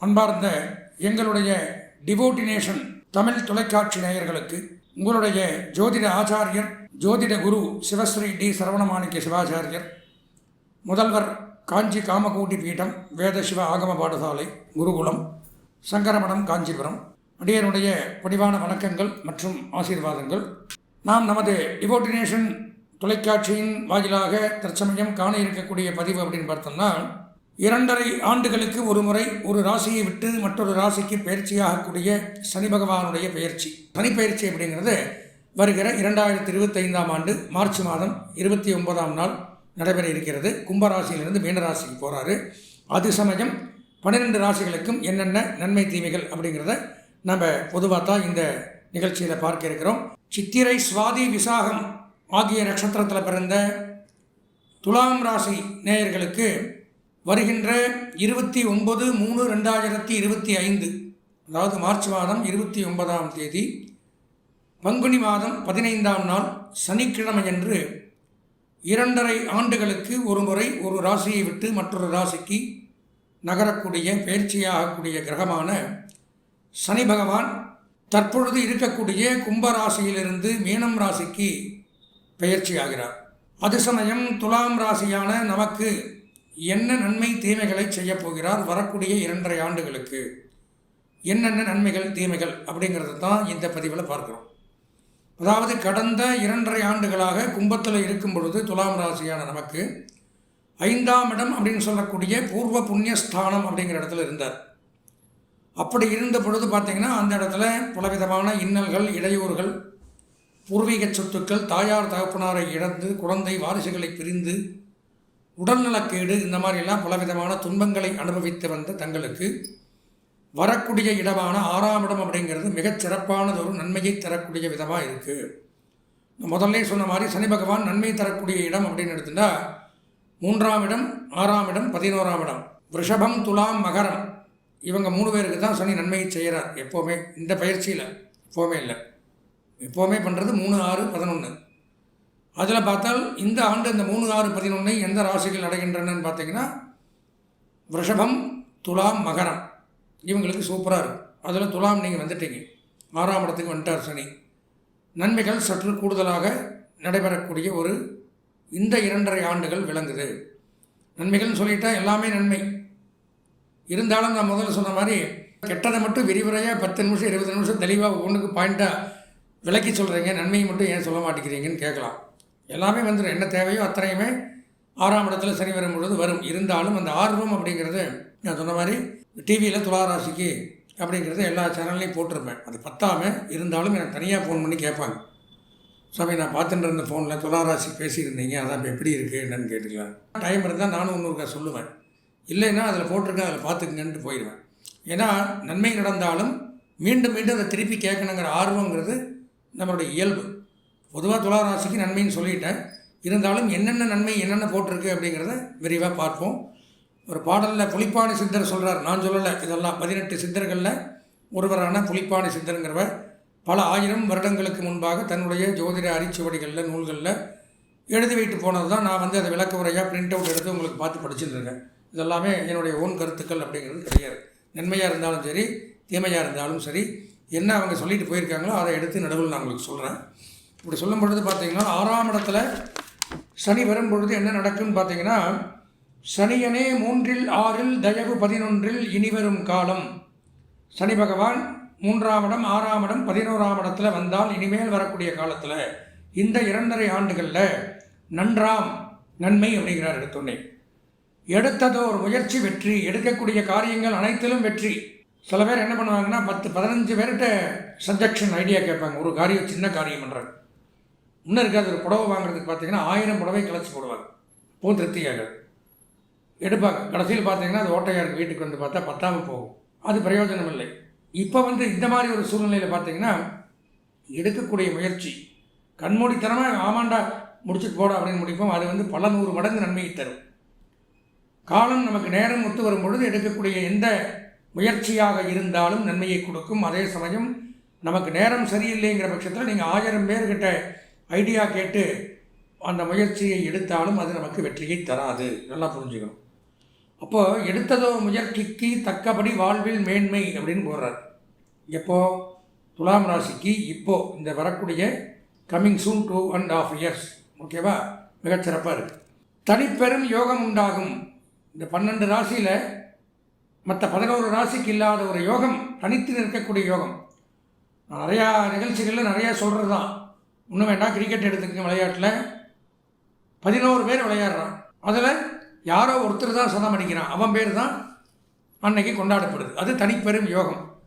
அன்பார்ந்த எங்களுடைய டிவோட்டினேஷன் தமிழ் தொலைக்காட்சி நேயர்களுக்கு உங்களுடைய ஜோதிட ஆச்சாரியர் ஜோதிட குரு சிவஸ்ரீ டி சரவணமாணிக்க சிவாச்சாரியர் முதல்வர் காஞ்சி காமகோட்டி பீடம் வேத சிவ ஆகம பாடசாலை குருகுலம் சங்கரமடம் காஞ்சிபுரம் அடியனுடைய பணிவான வணக்கங்கள் மற்றும் ஆசீர்வாதங்கள். நாம் நமது டிவோட்டினேஷன் தொலைக்காட்சியின் வாயிலாக தற்சமயம் காண இருக்கக்கூடிய பதிவு அப்படின்னு பார்த்தோம்னா இரண்டரை ஆண்டுகளுக்கு ஒரு முறை ஒரு ராசியை விட்டு மற்றொரு ராசிக்கு பயிற்சியாகக்கூடிய சனி பகவானுடைய பயிற்சி. சனி பயிற்சி அப்படிங்கிறது வருகிற இரண்டாயிரத்தி இருபத்தைந்தாம் ஆண்டு மார்ச் மாதம் இருபத்தி ஒன்பதாம் நாள் நடைபெற இருக்கிறது. கும்பராசியிலிருந்து மீனராசிக்கு போகிறாரு அது சமயம் பன்னிரெண்டு ராசிகளுக்கும் என்னென்ன நன்மை தீமைகள் அப்படிங்கிறத நம்ம பொதுவாக தான் இந்த நிகழ்ச்சியில் பார்க்க இருக்கிறோம். சித்திரை சுவாதி விசாகம் ஆகிய நட்சத்திரத்தில் பிறந்த துலாம் ராசி நேயர்களுக்கு வருகின்ற இருபத்தி ஒன்பது மூணு ரெண்டாயிரத்தி இருபத்தி ஐந்து அதாவது மார்ச் மாதம் இருபத்தி ஒன்பதாம் தேதி பங்குனி மாதம் பதினைந்தாம் நாள் சனிக்கிழமையன்று இரண்டரை ஆண்டுகளுக்கு ஒரு முறை ஒரு ராசியை விட்டு மற்றொரு ராசிக்கு நகரக்கூடிய பயிற்சியாகக்கூடிய கிரகமான சனி பகவான் தற்பொழுது இருக்கக்கூடிய கும்பராசியிலிருந்து மீனம் ராசிக்கு பெயர்ச்சியாகிறார் அது சமயம் துலாம் ராசியான நமக்கு என்ன நன்மை தீமைகளை செய்யப் போகிறார் வரக்கூடிய இரண்டரை ஆண்டுகளுக்கு? என்னென்ன நன்மைகள் தீமைகள் அப்படிங்கிறது தான் இந்த பதிவில் பார்க்குறோம். அதாவது கடந்த இரண்டரை ஆண்டுகளாக கும்பத்தில் இருக்கும் பொழுது துலாம் ராசியான நமக்கு ஐந்தாம் இடம் அப்படின்னு சொல்லக்கூடிய பூர்வ புண்ணியஸ்தானம் அப்படிங்கிற இடத்துல இருந்தார். அப்படி இருந்த பொழுது பார்த்திங்கன்னா அந்த இடத்துல பலவிதமான இன்னல்கள் இடையூறுகள் பூர்வீக சொத்துக்கள் தாயார் தகப்பனாரை இழந்து குழந்தை வாரிசுகளை பிரிந்து உடல்நலக்கேடு இந்த மாதிரியெல்லாம் பலவிதமான துன்பங்களை அனுபவித்து வந்த தங்களுக்கு வரக்கூடிய இடமான ஆறாம் இடம் அப்படிங்கிறது மிகச் சிறப்பானதொரு நன்மையை தரக்கூடிய விதமாக இருக்குது முதல்ல சொன்ன மாதிரி சனி பகவான் நன்மை தரக்கூடிய இடம் அப்படின்னு எடுத்துட்டா மூன்றாம் இடம் ஆறாம் இடம் பதினோராம் இடம். ரிஷபம் துலாம் மகரம். இவங்க மூணு பேருக்கு தான் சனி நன்மையை செய்கிறார் எப்போவுமே. இந்த பயிற்சியில் எப்போவுமே இல்லை. எப்போவுமே பண்ணுறது மூணு ஆறு பதினொன்று அதில் பார்த்தால் இந்த ஆண்டு இந்த மூணு ஆறு பதினொன்று எந்த ராசிகள் அடைகின்றனன்னு பார்த்தீங்கன்னா ரிஷபம் துலாம் மகரம். இவங்களுக்கு சூப்பராக இருக்கும். அதில் துலாம் நீங்கள் வந்துட்டீங்க. ஆறாம் இடத்துக்கு வந்துட்டார் சனி. நன்மைகள் சற்று கூடுதலாக நடைபெறக்கூடிய ஒரு இந்த இரண்டரை ஆண்டுகள் விளங்குது. நன்மைகள்னு சொல்லிட்டா எல்லாமே நன்மை. இருந்தாலும் நான் முதல்ல சொன்ன மாதிரி கெட்டதை மட்டும் விரிவுரையாக பத்து நிமிஷம் இருபது நிமிஷம் தெளிவாக ஒன்றுக்கு பாயிண்ட்டாக விளக்கி சொல்கிறீங்க நன்மையை மட்டும் ஏன் சொல்ல மாட்டேங்கிறீங்கன்னு கேட்கலாம். எல்லாமே வந்துடும் என்ன தேவையோ அத்தனையுமே ஆறாம் இடத்துல சனி வரும் பொழுது வரும். இருந்தாலும் அந்த ஆர்வம் அப்படிங்கிறது நான் சொன்ன மாதிரி டிவியில் துளாராசிக்கு அப்படிங்கிறது எல்லா சேனல்லையும் போட்டிருப்பேன். அது பத்தாமல் இருந்தாலும் எனக்கு தனியாக ஃபோன் பண்ணி கேட்பாங்க. சாமி நான் பார்த்துட்டு இருந்த ஃபோனில் துளாராசி பேசியிருந்தீங்க. அதான் இப்போ எப்படி இருக்குது என்னன்னு கேட்டுக்கலாம். டைம் இருந்தால் நானும் இன்னொருக்கா சொல்லுவேன். இல்லைன்னா அதில் போட்டிருக்கேன் அதில் பார்த்துக்கங்கன்ட்டு போயிடுவேன். ஏன்னா நன்மை நடந்தாலும் மீண்டும் மீண்டும் அதை திருப்பி கேட்கணுங்கிற ஆர்வங்கிறது நம்மளுடைய இயல்பு. பொதுவாக துளாராசிக்கு நன்மைன்னு சொல்லிட்டேன். இருந்தாலும் என்னென்ன நன்மை என்னென்ன போட்டிருக்கு அப்படிங்கிறத விரிவாக பார்ப்போம். ஒரு பாடலில் புலிப்பாணி சித்தர் சொல்கிறார் நான் சொல்லலை இதெல்லாம் பதினெட்டு சித்தர்களில் ஒருவரான புலிப்பாணி சித்தருங்கிறவர். பல ஆயிரம் வருடங்களுக்கு முன்பாக தன்னுடைய ஜோதிட அரிச்சுவடிகளில் நூல்களில் எழுதி வைத்து போனது தான் நான் வந்து அதை விளக்க உரையாக பிரிண்ட் அவுட் எடுத்து உங்களுக்கு பார்த்து படிச்சுட்டு இதெல்லாமே என்னுடைய ஓன் கருத்துக்கள் அப்படிங்கிறது கிடையாது. நன்மையாக இருந்தாலும் சரி தீமையாக இருந்தாலும் சரி என்ன அவங்க சொல்லிட்டு போயிருக்காங்களோ அதை எடுத்து நடுவில் நான் உங்களுக்கு சொல்கிறேன் இப்படி சொல்லும் பொழுது பார்த்தீங்கன்னா ஆறாம் இடத்துல சனி வரும் பொழுது என்ன நடக்கும்னு பார்த்தீங்கன்னா சனியனே மூன்றில் ஆறில் தயவு பதினொன்றில் இனிவரும் காலம். சனி பகவான் மூன்றாம் இடம் ஆறாம் இடம் பதினோராம் இடத்துல வந்தால் இனிமேல் வரக்கூடிய காலத்தில் இந்த இரண்டரை ஆண்டுகளில் நன்றாம் நன்மை அப்படிங்கிறார் எடுத்தோன்னே. எடுத்ததோர் முயற்சி வெற்றி. எடுக்கக்கூடிய காரியங்கள் அனைத்திலும் வெற்றி. சில பேர் என்ன பண்ணுவாங்கன்னா பத்து பதினஞ்சு பேர்கிட்ட சஜெக்ஷன் ஐடியா கேட்பாங்க. ஒரு காரியம் சின்ன காரியம் பண்ணுறாங்க இன்னும் இருக்காது ஒரு புடவை வாங்குறதுக்கு பார்த்தீங்கன்னா ஆயிரம் புடவை கிளச்சி போடுவாங்க. போ திருப்தியாக எடுப்பாங்க. கடைசியில் பார்த்தீங்கன்னா அது ஓட்டையாருக்கு வீட்டுக்கு வந்து பார்த்தா பத்தாமல் போகும். அது பிரயோஜனம் இல்லை. இப்போ வந்து இந்த மாதிரி ஒரு சூழ்நிலையில் பார்த்தீங்கன்னா எடுக்கக்கூடிய முயற்சி கண்மூடித்தனமாக ஆமாண்டா முடிச்சுட்டு போட அப்படின்னு முடிப்போம். அது வந்து பல நூறு மடங்கு நன்மையை தரும். காலம் நமக்கு நேரம் ஒத்து வரும் பொழுது எடுக்கக்கூடிய எந்த முயற்சியாக இருந்தாலும் நன்மையை கொடுக்கும். அதே சமயம் நமக்கு நேரம் சரியில்லைங்கிற பட்சத்தில் நீங்கள் ஆயிரம் பேர்கிட்ட ஐடியா கேட்டு அந்த முயற்சியை எடுத்தாலும் அது நமக்கு வெற்றியை தராது. நல்லா புரிஞ்சுக்கணும். அப்போ எடுத்ததோ முயற்சிக்கு தக்கபடி வாழ்வில் மேன்மை அப்படின்னு போடுறார். எப்போ? துலாம் ராசிக்கு இப்போ. இந்த வரக்கூடிய coming soon two and half years ஓகேவா மிகச்சிறப்பாக இருக்குது தனிப்பெரும் யோகம் உண்டாகும். இந்த பன்னெண்டு ராசியில் மற்ற பதினோரு ராசிக்கு இல்லாத ஒரு யோகம் தனித்து நிற்கக்கூடிய யோகம். நிறையா நிகழ்ச்சிகளில் நிறையா சொல்கிறது தான் இன்னும் வேண்டாம் கிரிக்கெட் எடுத்துக்கங்க விளையாட்டில். பதினோரு பேர் விளையாடுறான். அதில் யாரோ ஒருத்தர் தான் சதம் அடிக்கிறான். அவன் பேர் தான் அன்னைக்கு கொண்டாடப்படுது. அது தனிப்பெரும் யோகம்.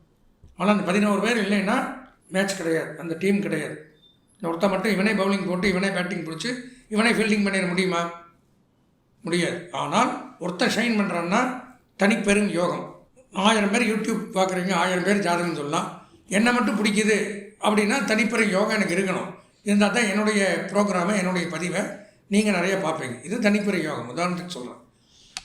ஆனால் அந்த பதினோரு பேர் இல்லைன்னா மேட்ச் கிடையாது. அந்த டீம் கிடையாது. ஒருத்தன் மட்டும் இவனே பவுலிங் போட்டு இவனே பேட்டிங் பிடிச்சி இவனே ஃபீல்டிங் பண்ணிட முடியுமா? முடியாது. ஆனால் ஒருத்தன் ஷைன் பண்ணுறான்னா தனிப்பெரும் யோகம். ஆயிரம் பேர் யூடியூப் பார்க்குறீங்க ஆயிரம் பேர் ஜாதகம் சொல்லலாம். என்னை மட்டும் பிடிக்குது அப்படின்னா தனிப்பெரும் யோகம் எனக்கு இருக்கணும். இருந்தால் தான் என்னுடைய ப்ரோக்ராமை என்னுடைய பதிவை நீங்கள் நிறைய பார்ப்பீங்க. இது தனிப்பெரும் யோகம். உதாரணத்துக்கு சொல்கிறேன்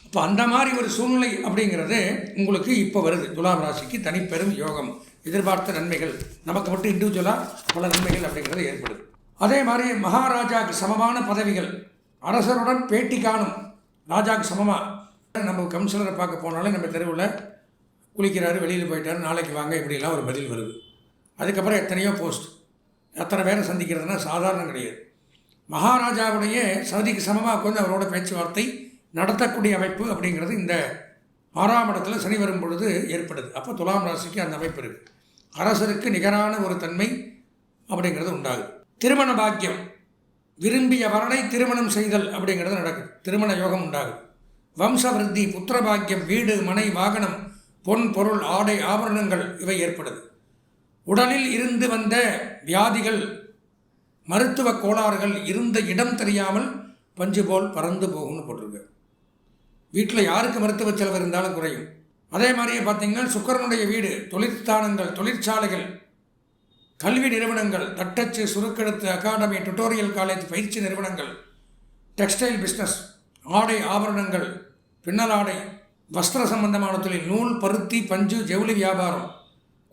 இப்போ அந்த மாதிரி ஒரு சூழ்நிலை அப்படிங்கிறது உங்களுக்கு இப்போ வருது. துலாம் ராசிக்கு தனிப்பெரும் யோகம். எதிர்பார்த்த நன்மைகள். நமக்கு மட்டும் இண்டிவிஜுவலாக பல நன்மைகள் அப்படிங்கிறது ஏற்படுது. அதே மாதிரி மகாராஜாவுக்கு சமமான பதவிகள். அரசருடன் பேட்டி காணும். ராஜாவுக்கு சமமாக நம்ம கவுன்சிலரை பார்க்க போனாலே நம்ம தெருவில் குளிக்கிறாரு வெளியில் போயிட்டாரு நாளைக்கு வாங்க இப்படிலாம் ஒரு பதில் வருது. அதுக்கப்புறம் எத்தனையோ போஸ்ட் எத்தனை பேரை சந்திக்கிறதுனா சாதாரணம் கிடையாது. மகாராஜாவுடைய சதிக்கு சமமாக உட்காந்து அவரோட பேச்சுவார்த்தை நடத்தக்கூடிய அமைப்பு அப்படிங்கிறது இந்த பாராமடத்தில் சனி வரும் பொழுது ஏற்படுது. அப்போ துலாம் ராசிக்கு அந்த அமைப்பு இருக்குது அரசருக்கு நிகரான ஒரு தன்மை அப்படிங்கிறது உண்டாகுது. திருமண பாக்கியம் விரும்பிய வரனை திருமணம் செய்தல் அப்படிங்கிறது நடக்குது. திருமண யோகம் உண்டாகுது. வம்சவிருத்தி புத்திர பாக்கியம் வீடு மனை வாகனம் பொன் பொருள் ஆடை ஆபரணங்கள் இவை ஏற்படுது. உடலில் இருந்து வந்த வியாதிகள் மருத்துவ கோளாறுகள் இருந்த இடம் தெரியாமல் பஞ்சு போல் பறந்து போகும்னு போட்டிருக்கு. வீட்டில் யாருக்கு மருத்துவ செலவு இருந்தாலும் குறையும். அதே மாதிரியே பார்த்தீங்கன்னா சுக்கரனுடைய வீடு தொழிற்ஸ்தானங்கள் தொழிற்சாலைகள் கல்வி நிறுவனங்கள் தட்டச்சு சுருக்கெடுத்து அகாடமி டுட்டோரியல் காலேஜ் பயிற்சி நிறுவனங்கள் டெக்ஸ்டைல் பிஸ்னஸ் ஆடை ஆபரணங்கள் பின்னலாடை வஸ்திர சம்பந்தமான தொழில் நூல் பருத்தி பஞ்சு ஜவுளி வியாபாரம்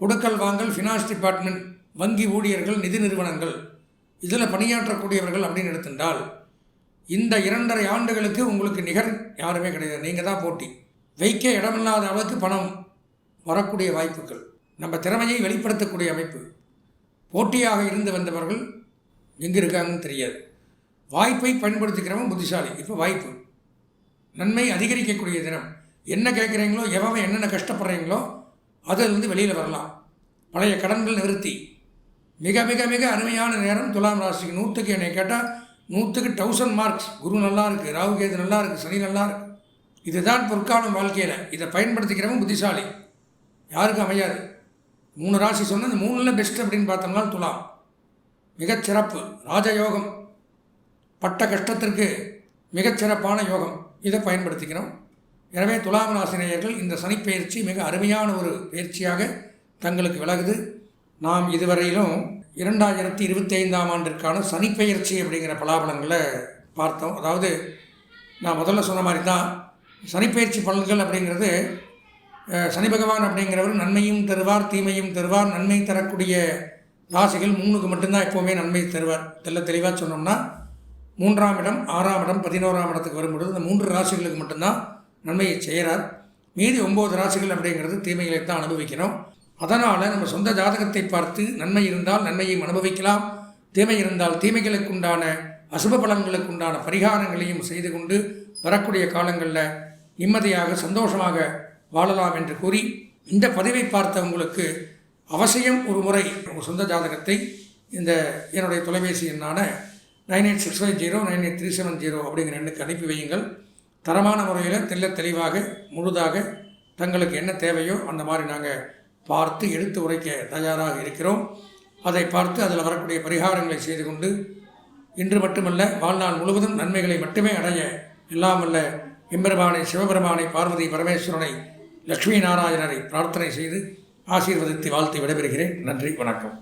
கொடுக்கல் வாங்கல் ஃபினான்ஸ் டிபார்ட்மெண்ட் வங்கி ஊழியர்கள் நிதி நிறுவனங்கள். இதில் பணியாற்றக்கூடியவர்கள் அப்படின்னு எடுத்துட்டால் இந்த இரண்டரை ஆண்டுகளுக்கு உங்களுக்கு நிகர் யாருமே கிடையாது. நீங்கள் தான் போட்டி. வைக்க இடமில்லாத அளவுக்கு பணம் வரக்கூடிய வாய்ப்புகள். நம்ம திறமையை வெளிப்படுத்தக்கூடிய அமைப்பு. போட்டியாக இருந்து வந்தவர்கள் எங்கே இருக்காங்கன்னு தெரியாது. வாய்ப்பை பயன்படுத்திக்கிறவன் புத்திசாலி. இப்போ வாய்ப்பு. நன்மை அதிகரிக்கக்கூடிய தினம். என்ன கேட்குறீங்களோ எவன் என்னென்ன கஷ்டப்படுறீங்களோ அதிலிருந்து வெளியில் வரலாம். பழைய கடன்கள் நிறுத்தி மிக மிக மிக அருமையான நேரம் துலாம் ராசிக்கு. நூற்றுக்கு என்னை கேட்டால் நூற்றுக்கு தௌசண்ட் மார்க்ஸ் குரு நல்லா இருக்குது ராகு கேது நல்லா இருக்குது சனி நல்லா இருக்குது இதுதான் பொற்காலம் வாழ்க்கையில். இதை பயன்படுத்திக்கிறவன் புத்திசாலி. யாருக்கும் அமையாது. மூணு ராசி சொன்னால் இந்த மூணில் பெஸ்ட் அப்படின்னு பார்த்தோம்னா துலாம். மிகச்சிறப்பு ராஜயோகம். பட்ட கஷ்டத்திற்கு மிகச்சிறப்பான யோகம். இதை பயன்படுத்திக்கிறோம். எனவே துலாம் ராசினியர்கள் இந்த சனிப்பெயர்ச்சி மிக அருமையான ஒரு பயிற்சியாக தங்களுக்கு விலகுது நாம் இதுவரையிலும் இரண்டாயிரத்தி இருபத்தி ஐந்தாம் ஆண்டிற்கான சனிப்பெயர்ச்சி அப்படிங்கிற பலாபலங்களை பார்த்தோம். அதாவது நான் முதல்ல சொன்ன மாதிரி தான் சனிப்பெயர்ச்சி பலன்கள் அப்படிங்கிறது சனி பகவான் அப்படிங்கிறவர் நன்மையும் தருவார் தீமையும் தருவார் நன்மை தரக்கூடிய ராசிகள் மூணுக்கு மட்டும்தான் எப்போவுமே நன்மை தருவார். தெல்ல தெளிவாக சொன்னோம்னா மூன்றாம் இடம் ஆறாம் இடம் பதினோராம் இடத்துக்கு வரும்பொழுது இந்த மூன்று ராசிகளுக்கு மட்டும்தான் நன்மையை செய்கிறார். மீதி ஒம்பது ராசிகள் அப்படிங்கிறது தீமைகளை தான் அனுபவிக்கிறோம். அதனால் நம்ம சொந்த ஜாதகத்தை பார்த்து நன்மை இருந்தால் நன்மையும் அனுபவிக்கலாம். தீமை இருந்தால் தீமைகளுக்குண்டான அசுப பலன்களுக்குண்டான பரிகாரங்களையும் செய்து கொண்டு வரக்கூடிய காலங்களில் நிம்மதியாக சந்தோஷமாக வாழலாம் என்று கூறி இந்த பதிவை பார்த்த உங்களுக்கு அவசியம் ஒரு முறை உங்கள் சொந்த ஜாதகத்தை இந்த என்னுடைய தொலைபேசி எண்ணான nine eight six five zero nine eight three seven zero அப்படிங்கிற எண்ணுக்கு அனுப்பி வையுங்கள். தரமான முறையில் தெல்ல தெளிவாக முழுதாக தங்களுக்கு என்ன தேவையோ அந்த மாதிரி நாங்கள் பார்த்து எடுத்து உரைக்க தயாராக இருக்கிறோம். அதை பார்த்து அதில் வரக்கூடிய பரிகாரங்களை செய்து கொண்டு இன்று மட்டுமல்ல வாழ்நாள் முழுவதும் நன்மைகளை மட்டுமே அடைய இல்லாமல்ல எம்பெருமானை சிவபெருமானை பார்வதி பரமேஸ்வரனை லக்ஷ்மி நாராயணரை பிரார்த்தனை செய்து ஆசீர்வதித்து வாழ்த்து விடைபெறுகிறேன். நன்றி வணக்கம்.